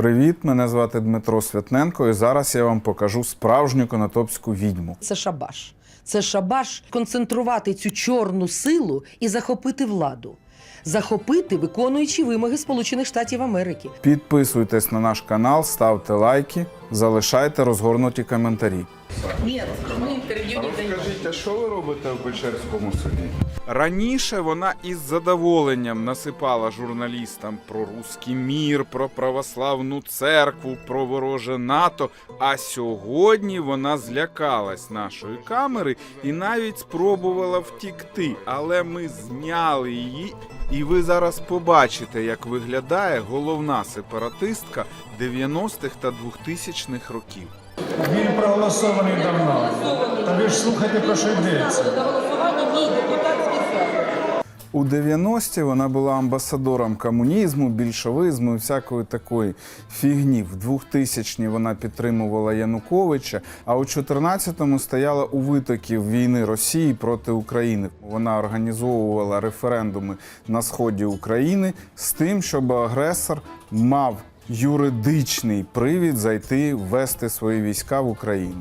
Привіт, мене звати Дмитро Святненко, і зараз я вам покажу справжню конотопську відьму. Це шабаш. Це шабаш концентрувати цю чорну силу і захопити владу. Захопити, виконуючи вимоги Сполучених Штатів Америки. Підписуйтесь на наш канал, ставте лайки, залишайте розгорнуті коментарі. Ні, ми інтерв'ю не даємо. Розкажіть, а що ви робите у Печерському суді? Раніше вона із задоволенням насипала журналістам про руський мір, про православну церкву, про вороже НАТО. А сьогодні вона злякалась нашої камери і навіть спробувала втікти. Але ми зняли її, і ви зараз побачите, як виглядає головна сепаратистка 90-х та 2000-х років. Він проголосований давно. Та ви ж слухайте, про що йдеться. У 90-ті вона була амбасадором комунізму, більшовизму і всякої такої фігні. В 2000-ні вона підтримувала Януковича, а у 14-му стояла у витоків війни Росії проти України. Вона організовувала референдуми на сході України з тим, щоб агресор мав юридичний привід зайти ввести свої війська в Україну.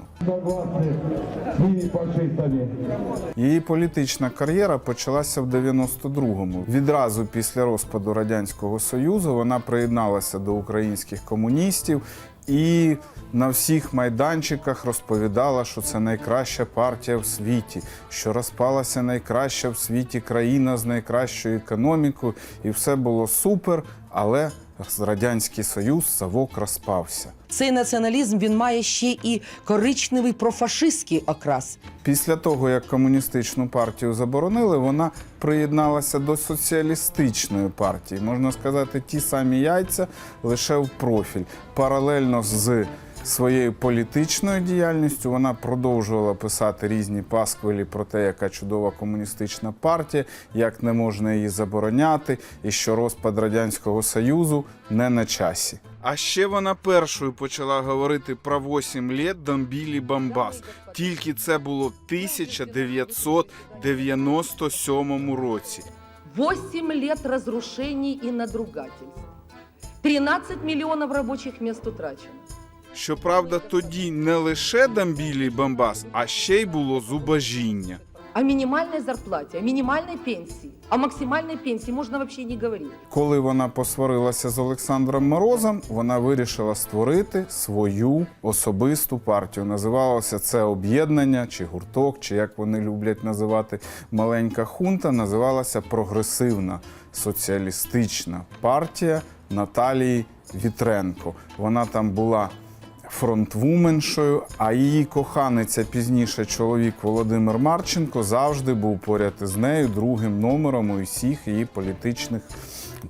Її політична кар'єра почалася в 92-му. Відразу після розпаду радянського союзу вона приєдналася до українських комуністів і на всіх майданчиках розповідала, що це найкраща партія в світі, що розпалася найкраща в світі країна з найкращою економікою, і все було супер, але радянський союз савок розпався. Цей націоналізм він має ще і коричневий профашистський окрас. Після того, як комуністичну партію заборонили, вона приєдналася до соціалістичної партії. Можна сказати, ті самі яйця лише в профіль. Паралельно з своєю політичною діяльністю вона продовжувала писати різні пасквилі про те, яка чудова комуністична партія, як не можна її забороняти, і що розпад радянського союзу не на часі. А ще вона першою почала говорити про 8 літ Дамбілі Бамбас. Тільки це було в 1997 році. 8 лет разрушений и надругательств. 13 миллионов рабочих мест утрачено. Щоправда, тоді не лише Дамбілі Бамбас, а ще й було зубожіння. О минимальной зарплате, о минимальной пенсии, о максимальной пенсии можно вообще не говорить. Коли вона посварилася з Олександром Морозом, вона вирішила створити свою особисту партію. Називалося це об'єднання чи гурток, чи як вони люблять називати маленька хунта. Називалася Прогресивна соціалістична партія Наталії Вітренко. Вона там була фронтвуменшою, а її коханець, а пізніше чоловік Володимир Марченко завжди був поряд із нею другим номером у всіх її політичних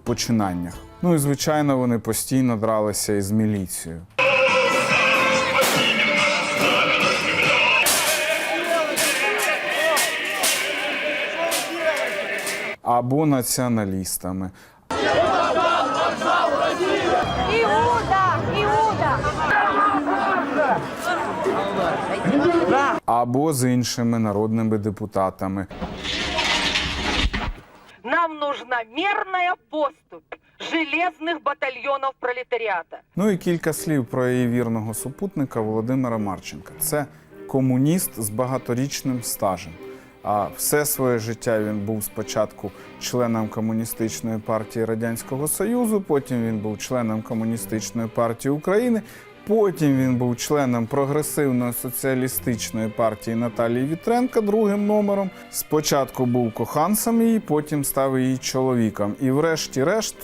починаннях. Ну і звичайно, вони постійно дралися із міліцією. Або націоналістами, або з іншими народними депутатами. Нам нужна мерная поступь железных батальонов пролетариата. Ну і кілька слів про її вірного супутника Володимира Марченка. Це комуніст з багаторічним стажем. А все своє життя він був спочатку членом комуністичної партії Радянського Союзу, потім він був членом комуністичної партії України. Потім він був членом прогресивної соціалістичної партії Наталії Вітренка другим номером. Спочатку був коханцем її, потім став її чоловіком. І врешті-решт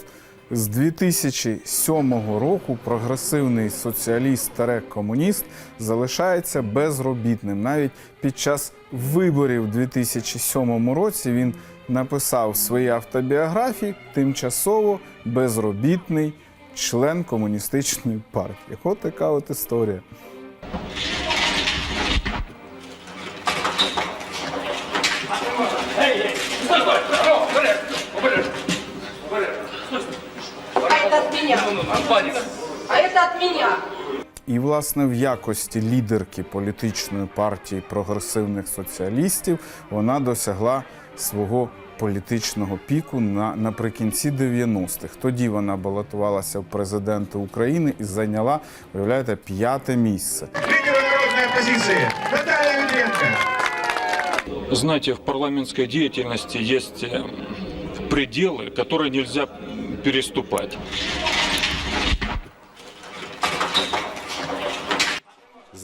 з 2007 року прогресивний соціаліст та комуніст залишається безробітним. Навіть під час виборів у 2007 році він написав в своїй автобіографії тимчасово безробітний член комуністичної партії. От така от історія. А меня. А это от меня. І, власне, в якості лідерки політичної партії прогресивних соціалістів вона досягла свого політичного піку на, наприкінці 90-х. Тоді вона балотувалася в президенти України і зайняла, уявляєте, п'яте місце. Лидер народной оппозиции Наталья Ветренко. Знаете, в парламентской деятельности есть э, пределы, которые нельзя переступать.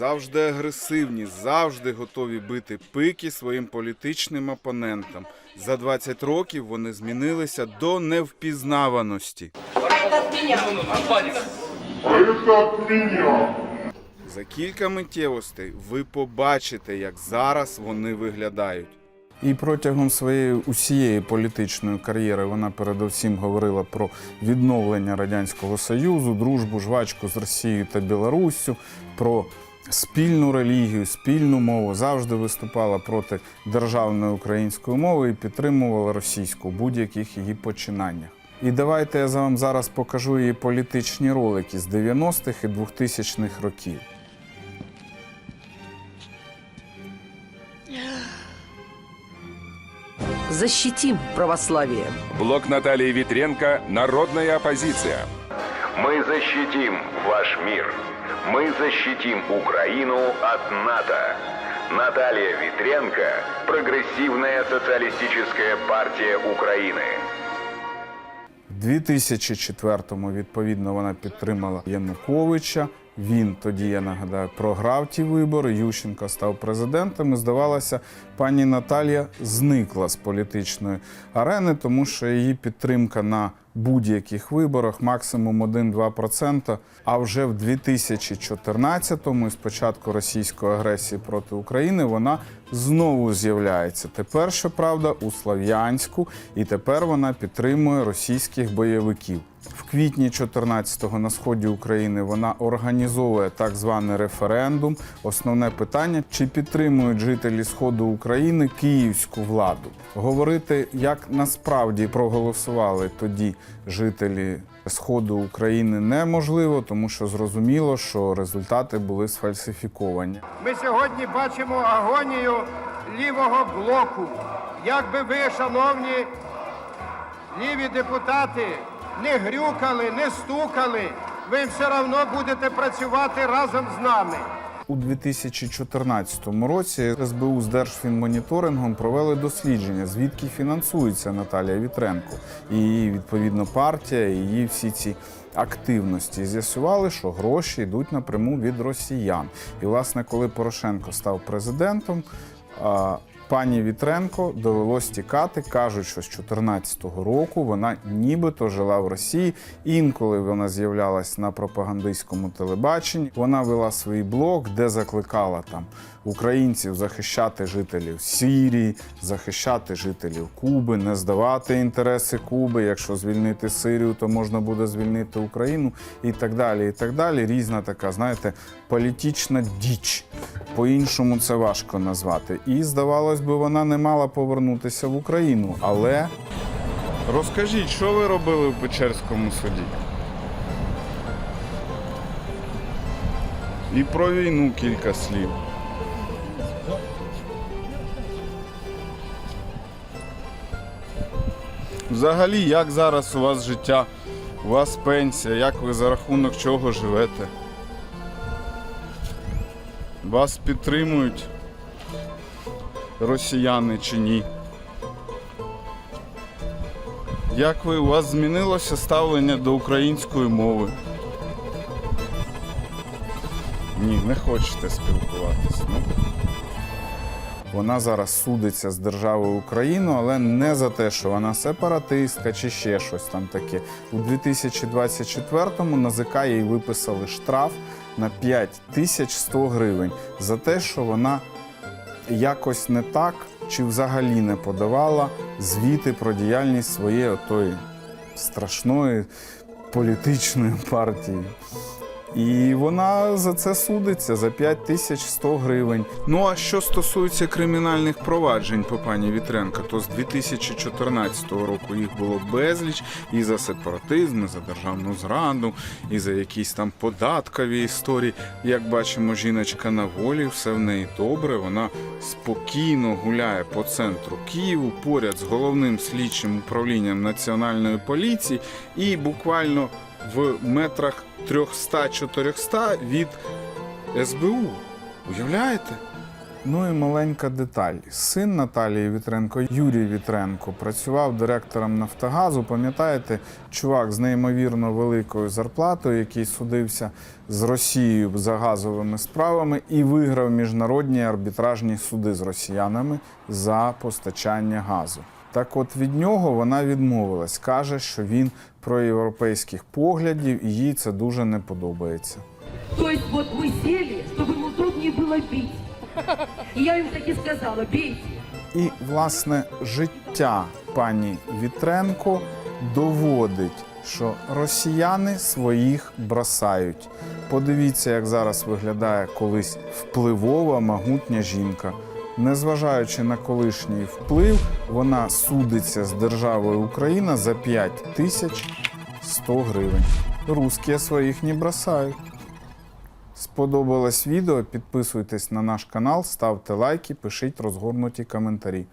Завжди агресивні, завжди готові бити пики своїм політичним опонентам. За 20 років вони змінилися до невпізнаваності. За кілька миттєвостей ви побачите, як зараз вони виглядають. І протягом своєї усієї політичної кар'єри вона передусім говорила про відновлення Радянського Союзу, дружбу, жвачку з Росією та Білоруссю, про спільну релігію, спільну мову. Завжди виступала проти державної української мови і підтримувала російську у будь-яких її починаннях. І давайте я вам зараз покажу її політичні ролики з 90-х і 2000-х років. Защитим православие. Блок Натальи Витренко «Народная оппозиция». Мы защитим ваш мир. Мы защитим Украину от НАТО. Наталья Витренко, Прогрессивная социалистическая партия Украины. У 2004-му, відповідно, вона підтримала Януковича. Він тоді, я нагадаю, програв ті вибори. Ющенко став президентом. І здавалося, пані Наталія зникла з політичної арени, тому що її підтримка на будь-яких виборах максимум 1-2%. А вже в 2014-му, з початку російської агресії проти України, вона знову з'являється. Тепер, щоправда, у Слов'янську, і тепер вона підтримує російських бойовиків. В квітні 14-го на сході України вона організовує так званий референдум. Основне питання: чи підтримують жителі сходу України київську владу? Говорити, як насправді проголосували тоді жителі сходу України, неможливо, тому що зрозуміло, що результати були сфальсифіковані. Ми сьогодні бачимо агонію лівого блоку. Як би ви, шановні ліві депутати, не грюкали, не стукали, ви все одно будете працювати разом з нами. У 2014 році СБУ з Держфінмоніторингом провели дослідження, звідки фінансується Наталія Вітренко і її відповідно партія, і її всі ці активності. З'ясували, що гроші йдуть напряму від росіян. І, власне, коли Порошенко став президентом. Пані Вітренко довелось тікати. кажуть, що з 2014 року вона нібито жила в Росії. Інколи вона з'являлась на пропагандистському телебаченні. Вона вела свій блог, де закликала там українців захищати жителів Сирії, захищати жителів Куби, не здавати інтереси Куби. Якщо звільнити Сирію, то можна буде звільнити Україну і так далі. І так далі. Різна така, знаєте, політична діч. По-іншому це важко назвати. І здавалось би, вона не мала повернутися в Україну. Але розкажіть, що ви робили в Печерському суді? І про війну кілька слів. Взагалі, як зараз у вас життя? У вас пенсія, як ви за рахунок чого живете? Вас підтримують росіяни чи ні? Як ви у вас змінилося ставлення до української мови? Ні, не хочете спілкуватися. Ну. Вона зараз судиться з державою Україну, але не за те, що вона сепаратистка чи ще щось там таке. У 2024-му на ЗК їй виписали штраф на 5100 гривень за те, що вона якось не так чи взагалі не подавала звіти про діяльність своєї отої страшної політичної партії. І вона за це судиться за 5100 гривень. Ну а що стосується кримінальних проваджень по пані Вітренко, то з 2014 року їх було безліч і за сепаратизм, і за державну зраду, і за якісь там податкові історії. Як бачимо, жіночка на волі, все в неї добре. Вона спокійно гуляє по центру Києву поряд з головним слідчим управлінням національної поліції і буквально в метрах 300-400 від СБУ. Уявляєте? Ну і маленька деталь. Син Наталії Вітренко, Юрій Вітренко, працював директором Нафтогазу. Пам'ятаєте, чувак з неймовірно великою зарплатою, який судився з Росією за газовими справами і виграв міжнародні арбітражні суди з росіянами за постачання газу. Так от від нього вона відмовилась, каже, що він проєвропейських поглядів і їй це дуже не подобається. То есть вот мы сели, чтобы ему удобнее было бить. И я им таки сказала, бейте. І, власне, життя пані Вітренко доводить, що росіяни своїх бросають. Подивіться, як зараз виглядає колись впливова могутня жінка. Незважаючи на колишній вплив, вона судиться з державою Україна за 5 тисяч 100 гривень. Русські своїх не бросають. Сподобалось відео? Підписуйтесь на наш канал, ставте лайки, пишіть розгорнуті коментарі.